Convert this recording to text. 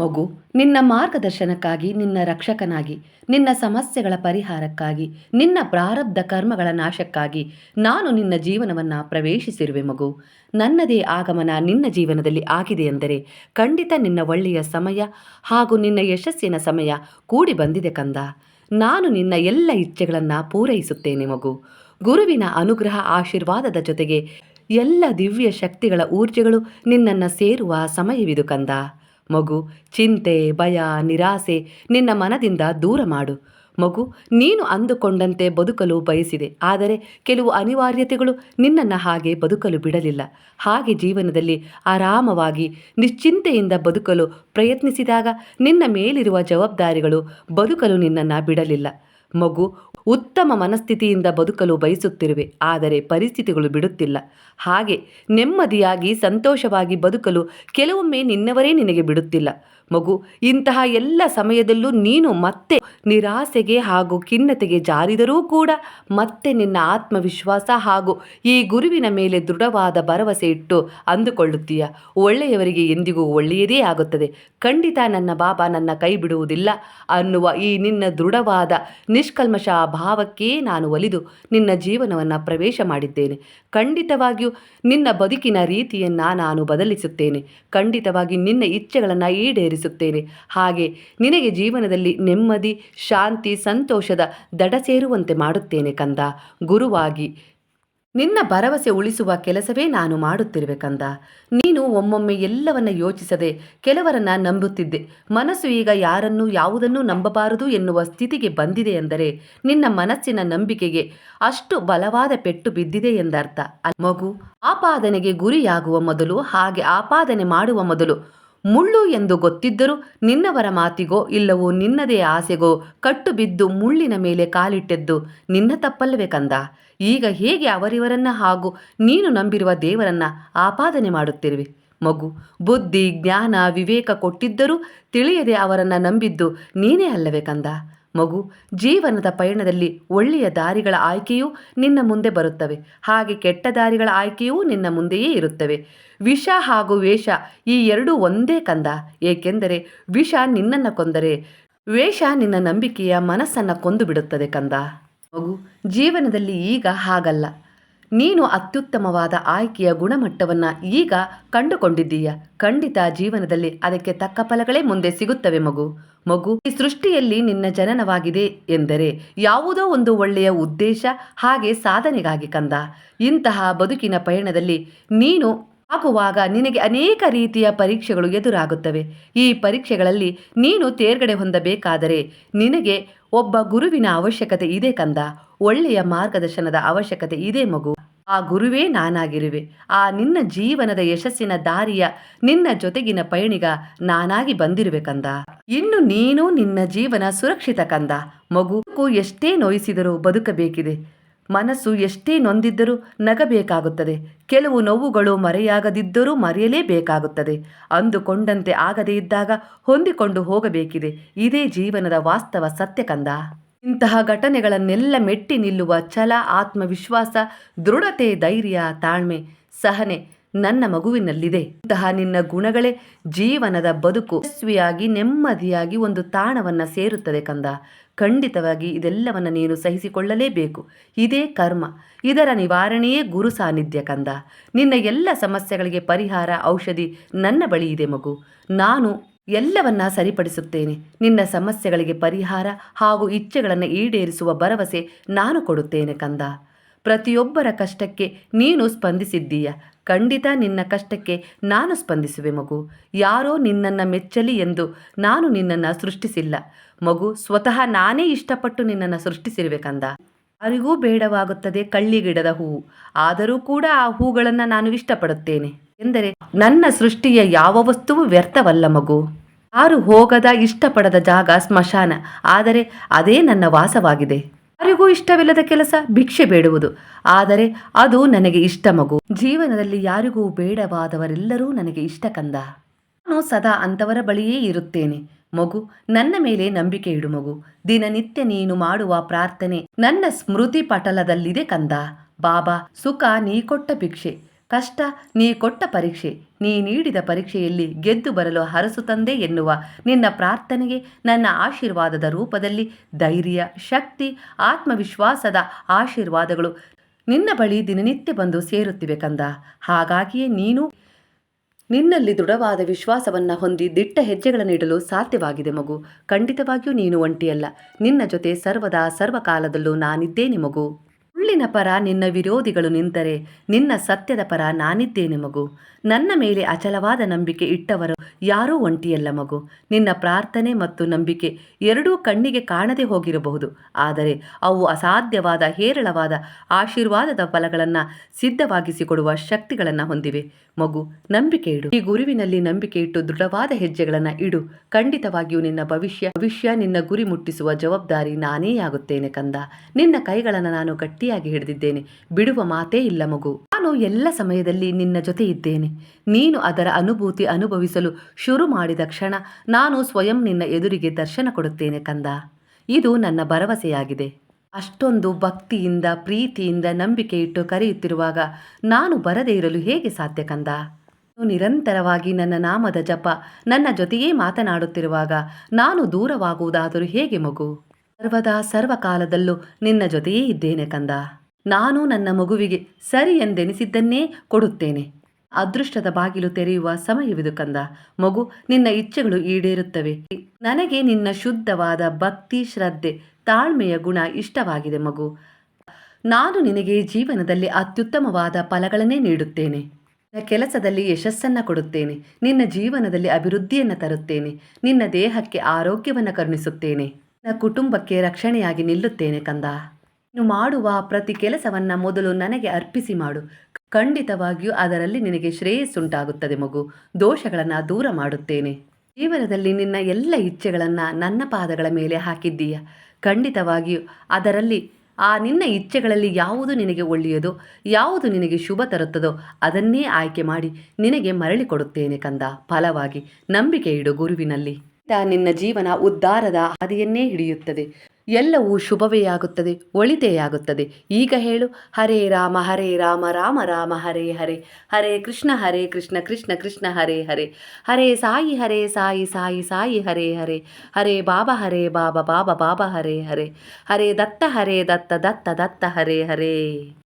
ಮಗು, ನಿನ್ನ ಮಾರ್ಗದರ್ಶನಕ್ಕಾಗಿ, ನಿನ್ನ ರಕ್ಷಕನಾಗಿ, ನಿನ್ನ ಸಮಸ್ಯೆಗಳ ಪರಿಹಾರಕ್ಕಾಗಿ, ನಿನ್ನ ಪ್ರಾರಬ್ಧ ಕರ್ಮಗಳ ನಾಶಕ್ಕಾಗಿ ನಾನು ನಿನ್ನ ಜೀವನವನ್ನು ಪ್ರವೇಶಿಸಿರುವೆ ಮಗು. ನನ್ನದೇ ಆಗಮನ ನಿನ್ನ ಜೀವನದಲ್ಲಿ ಆಗಿದೆ ಎಂದರೆ ಖಂಡಿತ ನಿನ್ನ ಒಳ್ಳೆಯ ಸಮಯ ಹಾಗೂ ನಿನ್ನ ಯಶಸ್ಸಿನ ಸಮಯ ಕೂಡಿ ಬಂದಿದೆ ಕಂದ. ನಾನು ನಿನ್ನ ಎಲ್ಲ ಇಚ್ಛೆಗಳನ್ನು ಪೂರೈಸುತ್ತೇನೆ ಮಗು. ಗುರುವಿನ ಅನುಗ್ರಹ ಆಶೀರ್ವಾದದ ಜೊತೆಗೆ ಎಲ್ಲ ದಿವ್ಯ ಶಕ್ತಿಗಳ ಊರ್ಜೆಗಳು ನಿನ್ನನ್ನು ಸೇರುವ ಸಮಯವಿದು ಕಂದ. ಮಗು, ಚಿಂತೆ, ಭಯ, ನಿರಾಸೆ ನಿನ್ನ ಮನದಿಂದ ದೂರ ಮಾಡು. ಮಗು, ನೀನು ಅಂದುಕೊಂಡಂತೆ ಬದುಕಲು ಬಯಸಿದೆ. ಆದರೆ ಕೆಲವು ಅನಿವಾರ್ಯತೆಗಳು ನಿನ್ನನ್ನು ಹಾಗೆ ಬದುಕಲು ಬಿಡಲಿಲ್ಲ. ಹಾಗೆ ಜೀವನದಲ್ಲಿ ಆರಾಮವಾಗಿ, ನಿಶ್ಚಿಂತೆಯಿಂದ ಬದುಕಲು ಪ್ರಯತ್ನಿಸಿದಾಗ ನಿನ್ನ ಮೇಲಿರುವ ಜವಾಬ್ದಾರಿಗಳು ಬದುಕಲು ನಿನ್ನನ್ನು ಬಿಡಲಿಲ್ಲ. ಮಗು ಉತ್ತಮ ಮನಸ್ಥಿತಿಯಿಂದ ಬದುಕಲು ಬಯಸುತ್ತಿರುವೆ, ಆದರೆ ಪರಿಸ್ಥಿತಿಗಳು ಬಿಡುತ್ತಿಲ್ಲ. ಹಾಗೆ ನೆಮ್ಮದಿಯಾಗಿ, ಸಂತೋಷವಾಗಿ ಬದುಕಲು ಕೆಲವೊಮ್ಮೆ ನಿನ್ನವರೇ ನಿನಗೆ ಬಿಡುತ್ತಿಲ್ಲ. ಮಗು, ಇಂತಹ ಎಲ್ಲ ಸಮಯದಲ್ಲೂ ನೀನು ಮತ್ತೆ ನಿರಾಸೆಗೆ ಹಾಗೂ ಖಿನ್ನತೆಗೆ ಜಾರಿದರೂ ಕೂಡ ಮತ್ತೆ ನಿನ್ನ ಆತ್ಮವಿಶ್ವಾಸ ಹಾಗೂ ಈ ಗುರುವಿನ ಮೇಲೆ ದೃಢವಾದ ಭರವಸೆ ಇಟ್ಟು ಅಂದುಕೊಳ್ಳುತ್ತೀಯ. ಒಳ್ಳೆಯವರಿಗೆ ಎಂದಿಗೂ ಒಳ್ಳೆಯದೇ ಆಗುತ್ತದೆ. ಖಂಡಿತ ನನ್ನ ಬಾಬಾ ನನ್ನ ಕೈ ಬಿಡುವುದಿಲ್ಲ ಅನ್ನುವ ಈ ನಿನ್ನ ದೃಢವಾದ ನಿಷ್ಕಲ್ಮಶ ಭಾವಕ್ಕೆ ನಾನು ಒಲಿದು ನಿನ್ನ ಜೀವನವನ್ನು ಪ್ರವೇಶ ಮಾಡಿದ್ದೇನೆ. ಖಂಡಿತವಾಗಿಯೂ ನಿನ್ನ ಬದುಕಿನ ರೀತಿಯನ್ನು ನಾನು ಬದಲಿಸುತ್ತೇನೆ. ಖಂಡಿತವಾಗಿ ನಿನ್ನ ಇಚ್ಛೆಗಳನ್ನು ಈಡೇರಿಸುತ್ತೇನೆ ಹಾಗೆ ನಿನಗೆ ಜೀವನದಲ್ಲಿ ನೆಮ್ಮದಿ, ಶಾಂತಿ, ಸಂತೋಷದ ದಡ ಸೇರುವಂತೆ ಮಾಡುತ್ತೇನೆ ಕಂದ. ಗುರುವಾಗಿ, ನಿನ್ನ ಭರವಸೆ ಉಳಿಸುವ ಕೆಲಸವೇ ನಾನು ಮಾಡುತ್ತಿರುವೆ ಕಂದ. ನೀನು ಒಮ್ಮೊಮ್ಮೆ ಎಲ್ಲವನ್ನ ಯೋಚಿಸದೆ ಕೆಲವರನ್ನ ನಂಬುತ್ತಿದ್ದೆ. ಮನಸ್ಸು ಈಗ ಯಾರನ್ನು ಯಾವುದನ್ನೂ ನಂಬಬಾರದು ಎನ್ನುವ ಸ್ಥಿತಿಗೆ ಬಂದಿದೆ ಎಂದರೆ ನಿನ್ನ ಮನಸ್ಸಿನ ನಂಬಿಕೆಗೆ ಅಷ್ಟು ಬಲವಾದ ಪೆಟ್ಟು ಬಿದ್ದಿದೆ ಎಂದರ್ಥ. ಮಗು, ಆಪಾದನೆಗೆ ಗುರಿಯಾಗುವ ಮೊದಲು ಹಾಗೆ ಆಪಾದನೆ ಮಾಡುವ ಮೊದಲು ಮುಳ್ಳು ಎಂದು ಗೊತ್ತಿದ್ದರೂ ನಿನ್ನವರ ಮಾತಿಗೋ ಇಲ್ಲವೋ ನಿನ್ನದೇ ಆಸೆಗೋ ಕಟ್ಟು ಬಿದ್ದು ಮುಳ್ಳಿನ ಮೇಲೆ ಕಾಲಿಟ್ಟೆದ್ದು ನಿನ್ನ ತಪ್ಪಲ್ಲವೇ ಕಂದ? ಈಗ ಹೇಗೆ ಅವರಿವರನ್ನ ಹಾಗೂ ನೀನು ನಂಬಿರುವ ದೇವರನ್ನ ಆಪಾದನೆ ಮಾಡುತ್ತಿರುವೆ? ಮಗು, ಬುದ್ಧಿ, ಜ್ಞಾನ, ವಿವೇಕ ಕೊಟ್ಟಿದ್ದರೂ ತಿಳಿಯದೆ ಅವರನ್ನ ನಂಬಿದ್ದು ನೀನೇ ಅಲ್ಲವೇ ಕಂದ? ಮಗು, ಜೀವನದ ಪಯಣದಲ್ಲಿ ಒಳ್ಳೆಯ ದಾರಿಗಳ ಆಯ್ಕೆಯೂ ನಿನ್ನ ಮುಂದೆ ಬರುತ್ತವೆ. ಹಾಗೆ ಕೆಟ್ಟ ದಾರಿಗಳ ಆಯ್ಕೆಯೂ ನಿನ್ನ ಮುಂದೆಯೇ ಇರುತ್ತವೆ. ವಿಷ ಹಾಗೂ ವೇಷ ಈ ಎರಡೂ ಒಂದೇ ಕಂದ. ಏಕೆಂದರೆ ವಿಷ ನಿನ್ನನ್ನು ಕೊಂದರೆ, ವೇಷ ನಿನ್ನ ನಂಬಿಕೆಯ ಮನಸ್ಸನ್ನು ಕೊಂದು ಬಿಡುತ್ತದೆ ಕಂದ. ಮಗು, ಜೀವನದಲ್ಲಿ ಈಗ ಹಾಗಲ್ಲ. ನೀನು ಅತ್ಯುತ್ತಮವಾದ ಆಯ್ಕೆಯ ಗುಣಮಟ್ಟವನ್ನು ಈಗ ಕಂಡುಕೊಂಡಿದ್ದೀಯ. ಖಂಡಿತ ಜೀವನದಲ್ಲಿ ಅದಕ್ಕೆ ತಕ್ಕ ಫಲಗಳೇ ಮುಂದೆ ಸಿಗುತ್ತವೆ ಮಗು. ಮಗು, ಈ ಸೃಷ್ಟಿಯಲ್ಲಿ ನಿನ್ನ ಜನನವಾಗಿದೆ ಎಂದರೆ ಯಾವುದೋ ಒಂದು ಒಳ್ಳೆಯ ಉದ್ದೇಶ ಹಾಗೆ ಸಾಧನೆಗಾಗಿ ಕಂದ. ಇಂತಹ ಬದುಕಿನ ಪಯಣದಲ್ಲಿ ನೀನು ಆಗುವಾಗ ನಿನಗೆ ಅನೇಕ ರೀತಿಯ ಪರೀಕ್ಷೆಗಳು ಎದುರಾಗುತ್ತವೆ. ಈ ಪರೀಕ್ಷೆಗಳಲ್ಲಿ ನೀನು ತೇರ್ಗಡೆ ಹೊಂದಬೇಕಾದರೆ ನಿನಗೆ ಒಬ್ಬ ಗುರುವಿನ ಅವಶ್ಯಕತೆ ಇದೆ ಕಂದ. ಒಳ್ಳೆಯ ಮಾರ್ಗದರ್ಶನದ ಅವಶ್ಯಕತೆ ಇದೆ ಮಗು. ಆ ಗುರುವೇ ನಾನಾಗಿರುವೆ. ಆ ನಿನ್ನ ಜೀವನದ ಯಶಸ್ಸಿನ ದಾರಿಯ ನಿನ್ನ ಜೊತೆಗಿನ ಪಯಣಿಗ ನಾನಾಗಿ ಬಂದಿರುವೆ ಕಂದ. ಇನ್ನು ನೀನು ನಿನ್ನ ಜೀವನ ಸುರಕ್ಷಿತ ಕಂದ. ಮಗು ಎಷ್ಟೇ ನೋಯಿಸಿದರೂ ಬದುಕಬೇಕಿದೆ. ಮನಸ್ಸು ಎಷ್ಟೇ ನೊಂದಿದ್ದರೂ ನಗಬೇಕಾಗುತ್ತದೆ. ಕೆಲವು ನೋವುಗಳು ಮರೆಯಾಗದಿದ್ದರೂ ಮರೆಯಲೇಬೇಕಾಗುತ್ತದೆ. ಅಂದುಕೊಂಡಂತೆ ಆಗದೇ ಇದ್ದಾಗ ಹೊಂದಿಕೊಂಡು ಹೋಗಬೇಕಿದೆ. ಇದೇ ಜೀವನದ ವಾಸ್ತವ ಸತ್ಯ ಕಂದ. ಇಂತಹ ಘಟನೆಗಳನ್ನೆಲ್ಲ ಮೆಟ್ಟಿ ನಿಲ್ಲುವ ಛಲ, ಆತ್ಮವಿಶ್ವಾಸ, ದೃಢತೆ, ಧೈರ್ಯ, ತಾಳ್ಮೆ, ಸಹನೆ ನನ್ನ ಮಗುವಿನಲ್ಲಿದೆ. ಇಂತಹ ನಿನ್ನ ಗುಣಗಳೇ ಜೀವನದ ಬದುಕು. ಯಶಸ್ವಿಯಾಗಿ, ನೆಮ್ಮದಿಯಾಗಿ ಒಂದು ತಾಣವನ್ನು ಸೇರುತ್ತದೆ ಕಂದ. ಖಂಡಿತವಾಗಿ ಇದೆಲ್ಲವನ್ನು ನೀನು ಸಹಿಸಿಕೊಳ್ಳಲೇಬೇಕು. ಇದೇ ಕರ್ಮ. ಇದರ ನಿವಾರಣೆಯೇ ಗುರು ಸಾನ್ನಿಧ್ಯ ಕಂದ. ನಿನ್ನ ಎಲ್ಲ ಸಮಸ್ಯೆಗಳಿಗೆ ಪರಿಹಾರ, ಔಷಧಿ ನನ್ನ ಬಳಿ ಇದೆ ಮಗು. ನಾನು ಎಲ್ಲವನ್ನ ಸರಿಪಡಿಸುತ್ತೇನೆ. ನಿನ್ನ ಸಮಸ್ಯೆಗಳಿಗೆ ಪರಿಹಾರ ಹಾಗೂ ಇಚ್ಛೆಗಳನ್ನು ಈಡೇರಿಸುವ ಭರವಸೆ ನಾನು ಕೊಡುತ್ತೇನೆ ಕಂದ. ಪ್ರತಿಯೊಬ್ಬರ ಕಷ್ಟಕ್ಕೆ ನೀನು ಸ್ಪಂದಿಸಿದ್ದೀಯ. ಖಂಡಿತ ನಿನ್ನ ಕಷ್ಟಕ್ಕೆ ನಾನು ಸ್ಪಂದಿಸುವೆ ಮಗು. ಯಾರೋ ನಿನ್ನನ್ನು ಮೆಚ್ಚಲಿ ಎಂದು ನಾನು ನಿನ್ನನ್ನು ಸೃಷ್ಟಿಸಿಲ್ಲ. ಮಗು, ಸ್ವತಃ ನಾನೇ ಇಷ್ಟಪಟ್ಟು ನಿನ್ನನ್ನು ಸೃಷ್ಟಿಸಿರುವೆ ಕಂದ. ಯಾರಿಗೂ ಬೇಡವಾಗುತ್ತದೆ ಕಳ್ಳಿಗಿಡದ ಹೂವು. ಆದರೂ ಕೂಡ ಆ ಹೂಗಳನ್ನು ನಾನು ಇಷ್ಟಪಡುತ್ತೇನೆ. ಎಂದರೆ ನನ್ನ ಸೃಷ್ಟಿಯ ಯಾವ ವಸ್ತುವು ವ್ಯರ್ಥವಲ್ಲ ಮಗು. ಯಾರು ಹೋಗದ ಇಷ್ಟಪಡದ ಜಾಗ ಸ್ಮಶಾನ, ಆದರೆ ಅದೇ ನನ್ನ ವಾಸವಾಗಿದೆ. ಯಾರಿಗೂ ಇಷ್ಟವಿಲ್ಲದ ಕೆಲಸ ಭಿಕ್ಷೆ ಬೇಡುವುದು, ಆದರೆ ಅದು ನನಗೆ ಇಷ್ಟ ಮಗು. ಜೀವನದಲ್ಲಿ ಯಾರಿಗೂ ಬೇಡವಾದವರೆಲ್ಲರೂ ನನಗೆ ಇಷ್ಟ ಕಂದ. ನಾನು ಸದಾ ಅಂಥವರ ಬಳಿಯೇ ಇರುತ್ತೇನೆ. ಮಗು, ನನ್ನ ಮೇಲೆ ನಂಬಿಕೆ ಇಡು ಮಗು. ದಿನನಿತ್ಯ ನೀನು ಮಾಡುವ ಪ್ರಾರ್ಥನೆ ನನ್ನ ಸ್ಮೃತಿ ಪಟಲದಲ್ಲಿದೆ ಕಂದ. ಬಾಬಾ, ಸುಖ ನೀ ಕೊಟ್ಟ ಭಿಕ್ಷೆ. ಕಷ್ಟ ನೀ ಕೊಟ್ಟ ಪರೀಕ್ಷೆ, ನೀ ನೀಡಿದ ಪರೀಕ್ಷೆಯಲ್ಲಿ ಗೆದ್ದು ಬರಲು ಹರಸು ತಂದೆ ಎನ್ನುವ ನಿನ್ನ ಪ್ರಾರ್ಥನೆಗೆ ನನ್ನ ಆಶೀರ್ವಾದದ ರೂಪದಲ್ಲಿ ಧೈರ್ಯ, ಶಕ್ತಿ, ಆತ್ಮವಿಶ್ವಾಸದ ಆಶೀರ್ವಾದಗಳು ನಿನ್ನ ಬಳಿ ದಿನನಿತ್ಯ ಬಂದು ಸೇರುತ್ತಿವೆ ಕಂದ. ಹಾಗಾಗಿಯೇ ನೀನು ನಿನ್ನಲ್ಲಿ ದೃಢವಾದ ವಿಶ್ವಾಸವನ್ನು ಹೊಂದಿ ದಿಟ್ಟ ಹೆಜ್ಜೆಗಳನ್ನಿಡಲು ಸಾಧ್ಯವಾಗಿದೆ ಮಗು. ಖಂಡಿತವಾಗಿಯೂ ನೀನು ಒಂಟಿಯಲ್ಲ. ನಿನ್ನ ಜೊತೆ ಸರ್ವದಾ ಸರ್ವಕಾಲದಲ್ಲೂ ನಾನಿದ್ದೇನೆ ಮಗು. ಸುಳ್ಳಿನ ಪರ ನಿನ್ನ ವಿರೋಧಿಗಳು ನಿಂತರೆ ನಿನ್ನ ಸತ್ಯದ ಪರ ನಾನಿದ್ದೇನೆ ಮಗು. ನನ್ನ ಮೇಲೆ ಅಚಲವಾದ ನಂಬಿಕೆ ಇಟ್ಟವರು ಯಾರೂ ಒಂಟಿಯಲ್ಲ ಮಗು. ನಿನ್ನ ಪ್ರಾರ್ಥನೆ ಮತ್ತು ನಂಬಿಕೆ ಎರಡೂ ಕಣ್ಣಿಗೆ ಕಾಣದೆ ಹೋಗಿರಬಹುದು. ಆದರೆ ಅವು ಅಸಾಧ್ಯವಾದ, ಹೇರಳವಾದ, ಆಶೀರ್ವಾದದ ಫಲಗಳನ್ನು ಸಿದ್ಧವಾಗಿಸಿಕೊಡುವ ಶಕ್ತಿಗಳನ್ನು ಹೊಂದಿವೆ. ಮಗು, ನಂಬಿಕೆ ಇಡು. ಈ ಗುರುವಿನಲ್ಲಿ ನಂಬಿಕೆ ಇಟ್ಟು ದೃಢವಾದ ಹೆಜ್ಜೆಗಳನ್ನು ಇಡು. ಖಂಡಿತವಾಗಿಯೂ ನಿನ್ನ ಭವಿಷ್ಯ ಭವಿಷ್ಯ ನಿನ್ನ ಗುರಿ ಮುಟ್ಟಿಸುವ ಜವಾಬ್ದಾರಿ ನಾನೇ ಆಗುತ್ತೇನೆ ಕಂದ. ನಿನ್ನ ಕೈಗಳನ್ನು ನಾನು ಗಟ್ಟಿಯಾಗಿ ಹಿಡಿದಿದ್ದೇನೆ. ಬಿಡುವ ಮಾತೇ ಇಲ್ಲ ಮಗು. ನಾನು ಎಲ್ಲ ಸಮಯದಲ್ಲಿ ನಿನ್ನ ಜೊತೆ ಇದ್ದೇನೆ. ನೀನು ಅದರ ಅನುಭೂತಿ ಅನುಭವಿಸಲು ಶುರು ಮಾಡಿದ ಕ್ಷಣ ನಾನು ಸ್ವಯಂ ನಿನ್ನ ಎದುರಿಗೆ ದರ್ಶನ ಕೊಡುತ್ತೇನೆ ಕಂದ. ಇದು ನನ್ನ ಭರವಸೆಯಾಗಿದೆ. ಅಷ್ಟೊಂದು ಭಕ್ತಿಯಿಂದ, ಪ್ರೀತಿಯಿಂದ ನಂಬಿಕೆ ಇಟ್ಟು ಕರೆಯುತ್ತಿರುವಾಗ ನಾನು ಬರದೇ ಇರಲು ಹೇಗೆ ಸಾಧ್ಯ ಕಂದ? ನಿರಂತರವಾಗಿ ನನ್ನ ನಾಮದ ಜಪ, ನನ್ನ ಜೊತೆಯೇ ಮಾತನಾಡುತ್ತಿರುವಾಗ ನಾನು ದೂರವಾಗುವುದಾದರೂ ಹೇಗೆ ಮಗು? ಸರ್ವದಾ ಸರ್ವಕಾಲದಲ್ಲೂ ನಿನ್ನ ಜೊತೆಯೇ ಇದ್ದೇನೆ ಕಂದ. ನಾನು ನನ್ನ ಮಗುವಿಗೆ ಸರಿ ಎಂದೆನಿಸಿದ್ದನ್ನೇ ಕೊಡುತ್ತೇನೆ. ಅದೃಷ್ಟದ ಬಾಗಿಲು ತೆರೆಯುವ ಸಮಯವಿದು ಕಂದ. ಮಗು, ನಿನ್ನ ಇಚ್ಛೆಗಳು ಈಡೇರುತ್ತವೆ. ನನಗೆ ನಿನ್ನ ಶುದ್ಧವಾದ ಭಕ್ತಿ, ಶ್ರದ್ಧೆ, ತಾಳ್ಮೆಯ ಗುಣ ಇಷ್ಟವಾಗಿದೆ ಮಗು. ನಾನು ನಿನಗೆ ಜೀವನದಲ್ಲಿ ಅತ್ಯುತ್ತಮವಾದ ಫಲಗಳನ್ನೇ ನೀಡುತ್ತೇನೆ. ಕೆಲಸದಲ್ಲಿ ಯಶಸ್ಸನ್ನು ಕೊಡುತ್ತೇನೆ. ನಿನ್ನ ಜೀವನದಲ್ಲಿ ಅಭಿವೃದ್ಧಿಯನ್ನು ತರುತ್ತೇನೆ. ನಿನ್ನ ದೇಹಕ್ಕೆ ಆರೋಗ್ಯವನ್ನು ಕರುಣಿಸುತ್ತೇನೆ. ನಿನ್ನ ಕುಟುಂಬಕ್ಕೆ ರಕ್ಷಣೆಯಾಗಿ ನಿಲ್ಲುತ್ತೇನೆ ಕಂದ. ನೀನು ಮಾಡುವ ಪ್ರತಿ ಕೆಲಸವನ್ನು ಮೊದಲು ನನಗೆ ಅರ್ಪಿಸಿ ಮಾಡು. ಖಂಡಿತವಾಗಿಯೂ ಅದರಲ್ಲಿ ನಿನಗೆ ಶ್ರೇಯಸ್ಸುಂಟಾಗುತ್ತದೆ ಮಗು. ದೋಷಗಳನ್ನು ದೂರ ಮಾಡುತ್ತೇನೆ. ಜೀವನದಲ್ಲಿ ನಿನ್ನ ಎಲ್ಲ ಇಚ್ಛೆಗಳನ್ನು ನನ್ನ ಪಾದಗಳ ಮೇಲೆ ಹಾಕಿದ್ದೀಯ. ಖಂಡಿತವಾಗಿಯೂ ಅದರಲ್ಲಿ, ಆ ನಿನ್ನ ಇಚ್ಛೆಗಳಲ್ಲಿ ಯಾವುದು ನಿನಗೆ ಒಳ್ಳೆಯದೋ, ಯಾವುದು ನಿನಗೆ ಶುಭ ತರುತ್ತದೋ ಅದನ್ನೇ ಆಯ್ಕೆ ಮಾಡಿ ನಿನಗೆ ಮರಳಿ ಕೊಡುತ್ತೇನೆ ಕಂದ. ಫಲವಾಗಿ ನಂಬಿಕೆ ಇಡು ಗುರುವಿನಲ್ಲಿ. ನಿನ್ನ ಜೀವನ ಉದ್ಧಾರದ ಹಾದಿಯನ್ನೇ ಹಿಡಿಯುತ್ತದೆ. ಎಲ್ಲವೂ ಶುಭವೇ ಆಗುತ್ತದೆ ಒಳಿತೇ ಆಗುತ್ತದೆ ಈಗ ಹೇಳು, ಹರೇ ರಾಮ ಹರೇ ರಾಮ ರಾಮ ರಾಮ, ಹರೇ ಹರೇ. ಹರೇ ಕೃಷ್ಣ ಹರೇ ಕೃಷ್ಣ ಕೃಷ್ಣ ಕೃಷ್ಣ, ಹರೇ ಹರೇ. ಹರೇ ಸಾಯಿ ಹರೇ ಸಾಯಿ ಸಾಯಿ ಸಾಯಿ, ಹರೇ ಹರೇ. ಹರೇ ಬಾಬಾ ಹರೇ ಬಾಬಾ ಬಾಬಾ ಬಾಬಾ, ಹರೇ ಹರೇ. ಹರೇ ದತ್ತ ಹರೇ ದತ್ತ ದತ್ತ ದತ್ತ, ಹರೇ ಹರೇ.